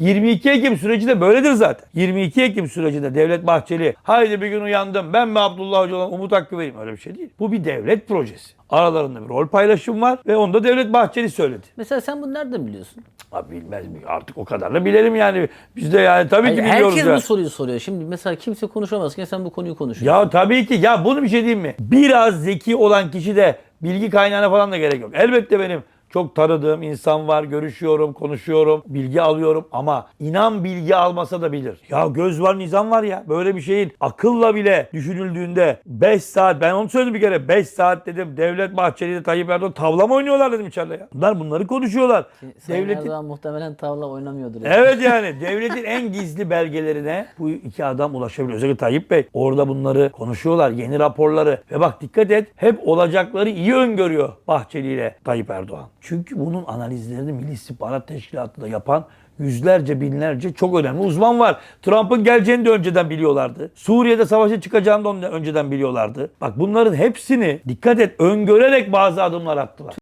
22 Ekim süreci de böyledir zaten. 22 Ekim sürecinde Devlet Bahçeli haydi bir gün uyandım ben mi Abdullah Öcalan Umut Hakkı vereyim öyle bir şey değil. Bu bir devlet projesi. Aralarında bir rol paylaşım var ve onu da Devlet Bahçeli söyledi. Mesela sen bunu nereden biliyorsun? Abi bilmez mi? Artık o kadar da bilelim yani. Biz de yani tabii ki Hayır, biliyoruz herkes ya. bu soruyu soruyor. Şimdi mesela kimse konuşamazken sen bu konuyu konuşuyorsun. Ya tabii ki. Ya bunu bir şey diyeyim mi? Biraz zeki olan kişi de bilgi kaynağına falan da gerek yok. Elbette benim çok tanıdığım insan var. Görüşüyorum, konuşuyorum, bilgi alıyorum ama inan bilgi almasa da bilir. Ya göz var, nizam var ya. Böyle bir şeyin akılla bile düşünüldüğünde 5 saat ben onu söyledim bir kere 5 saat dedim Devlet Bahçeli ile Tayyip Erdoğan tavlama oynuyorlar dedim içeride ya. Bunlar bunları konuşuyorlar. Sayın Devletin Erdoğan muhtemelen tavla oynamıyordur. yani. Evet yani devletin en gizli belgelerine bu iki adam ulaşabiliyor. Özellikle Tayyip Bey orada bunları konuşuyorlar. Yeni raporları. Ve bak dikkat et hep olacakları iyi öngörüyor Bahçeli ile Tayyip Erdoğan. Çünkü bunun analizlerini Milli İstihbarat Teşkilatı da yapan yüzlerce binlerce çok önemli uzman var. Trump'ın geleceğini de önceden biliyorlardı. Suriye'de savaşa çıkacağını da önceden biliyorlardı. Bak bunların hepsini dikkat et öngörerek bazı adımlar attılar.